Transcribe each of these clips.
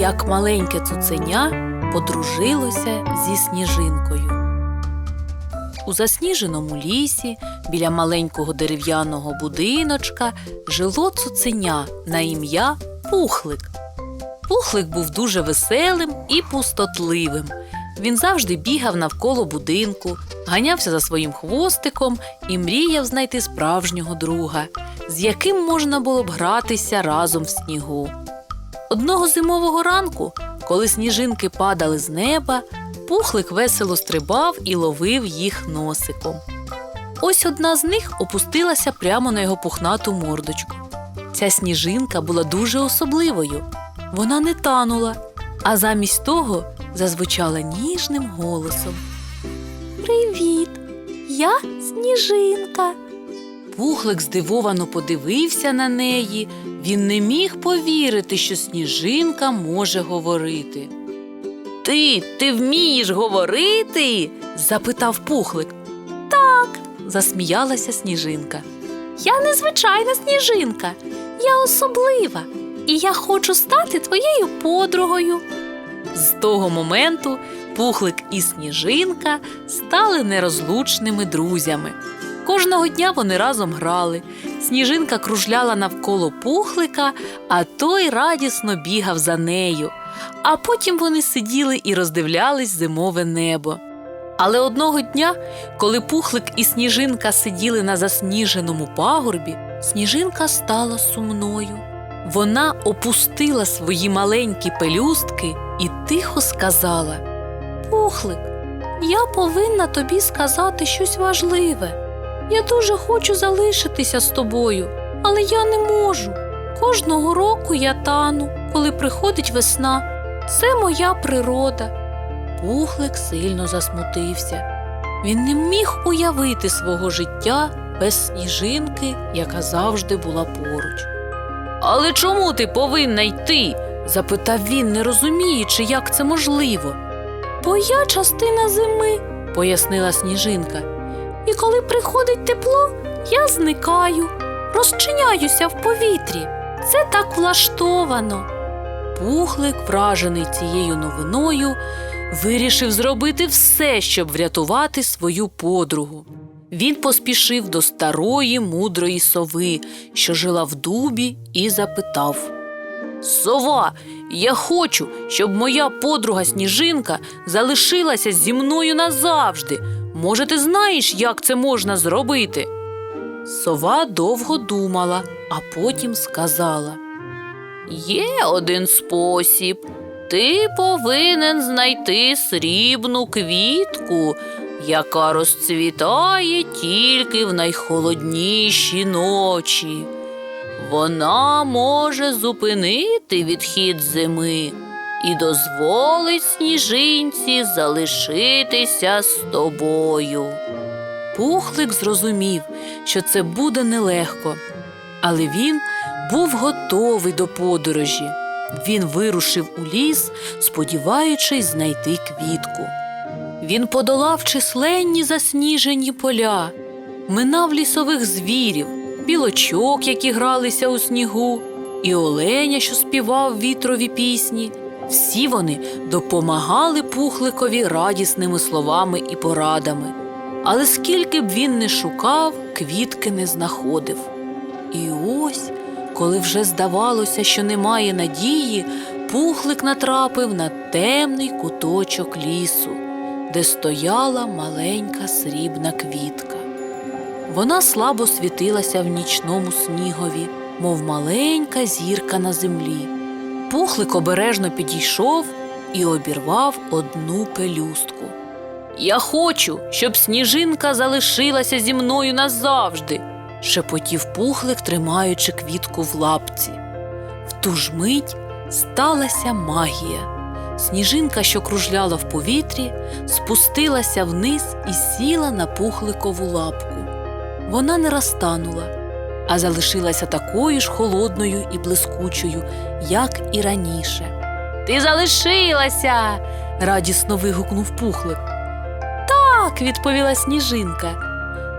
як маленьке цуценя подружилося зі сніжинкою. У засніженому лісі біля маленького дерев'яного будиночка жило цуценя на ім'я Пухлик. Пухлик був дуже веселим і пустотливим. Він завжди бігав навколо будинку, ганявся за своїм хвостиком і мріяв знайти справжнього друга, з яким можна було б гратися разом в снігу. Одного зимового ранку, коли сніжинки падали з неба, пухлик весело стрибав і ловив їх носиком. Ось одна з них опустилася прямо на його пухнату мордочку. Ця сніжинка була дуже особливою. Вона не танула, а замість того зазвучала ніжним голосом. Привіт! Я сніжинка. Пухлик здивовано подивився на неї. Він не міг повірити, що сніжинка може говорити. Ти, ти вмієш говорити? запитав пухлик. Так, засміялася сніжинка. Я незвичайна сніжинка, я особлива, і я хочу стати твоєю подругою. З того моменту пухлик і сніжинка стали нерозлучними друзями. Кожного дня вони разом грали. Сніжинка кружляла навколо пухлика, а той радісно бігав за нею. А потім вони сиділи і роздивлялись зимове небо. Але одного дня, коли пухлик і сніжинка сиділи на засніженому пагорбі, сніжинка стала сумною. Вона опустила свої маленькі пелюстки і тихо сказала: Пухлик, я повинна тобі сказати щось важливе. Я дуже хочу залишитися з тобою, але я не можу. Кожного року я тану, коли приходить весна. Це моя природа. Пухлик сильно засмутився. Він не міг уявити свого життя без сніжинки, яка завжди була поруч. Але чому ти повинна йти? запитав він, не розуміючи, як це можливо. Бо я частина зими, пояснила сніжинка. І коли приходить тепло, я зникаю, розчиняюся в повітрі. Це так влаштовано. Пухлик, вражений цією новиною, вирішив зробити все, щоб врятувати свою подругу. Він поспішив до старої мудрої сови, що жила в дубі, і запитав Сова, я хочу, щоб моя подруга сніжинка залишилася зі мною назавжди. Може, ти знаєш, як це можна зробити? Сова довго думала, а потім сказала Є один спосіб. Ти повинен знайти срібну квітку, яка розцвітає тільки в найхолодніші ночі. Вона може зупинити відхід зими і дозволить сніжинці залишитися з тобою. Пухлик зрозумів, що це буде нелегко, але він був готовий до подорожі. Він вирушив у ліс, сподіваючись знайти квітку. Він подолав численні засніжені поля, минав лісових звірів, білочок, які гралися у снігу, і оленя, що співав вітрові пісні. Всі вони допомагали пухликові радісними словами і порадами. Але скільки б він не шукав, квітки не знаходив. І ось, коли вже здавалося, що немає надії, пухлик натрапив на темний куточок лісу, де стояла маленька срібна квітка. Вона слабо світилася в нічному снігові, мов маленька зірка на землі. Пухлик обережно підійшов і обірвав одну пелюстку. Я хочу, щоб сніжинка залишилася зі мною назавжди, шепотів пухлик, тримаючи квітку в лапці. В ту ж мить сталася магія. Сніжинка, що кружляла в повітрі, спустилася вниз і сіла на пухликову лапку. Вона не розтанула, а залишилася такою ж холодною і блискучою, як і раніше. Ти залишилася. радісно вигукнув пухлик. Так, відповіла сніжинка.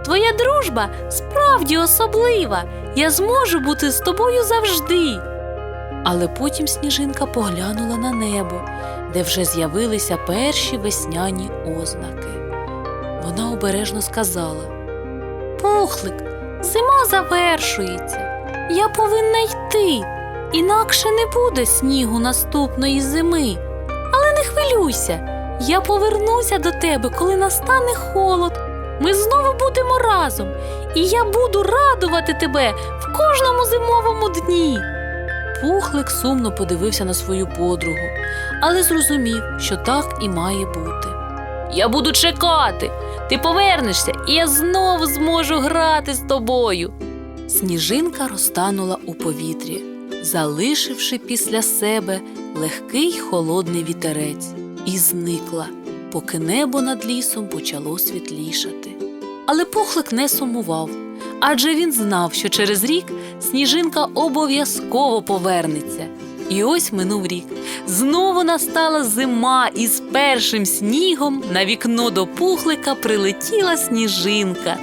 Твоя дружба справді особлива. Я зможу бути з тобою завжди. Але потім сніжинка поглянула на небо, де вже з'явилися перші весняні ознаки. Вона обережно сказала: Пухлик, зима завершується. Я повинна йти, інакше не буде снігу наступної зими. Але не хвилюйся, я повернуся до тебе, коли настане холод. Ми знову будемо разом, і я буду радувати тебе в кожному зимовому дні. Пухлик сумно подивився на свою подругу, але зрозумів, що так і має бути. Я буду чекати. Ти повернешся, і я знову зможу грати з тобою. Сніжинка розтанула у повітрі, залишивши після себе легкий холодний вітерець, і зникла, поки небо над лісом почало світлішати. Але пухлик не сумував, адже він знав, що через рік сніжинка обов'язково повернеться. І ось минув рік. Знову настала зима, і з першим снігом на вікно до пухлика прилетіла сніжинка.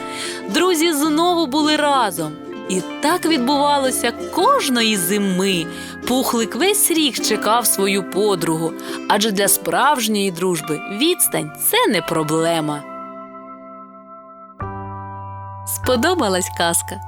Друзі знову були разом. І так відбувалося кожної зими. Пухлик весь рік чекав свою подругу, адже для справжньої дружби відстань це не проблема. Сподобалась казка?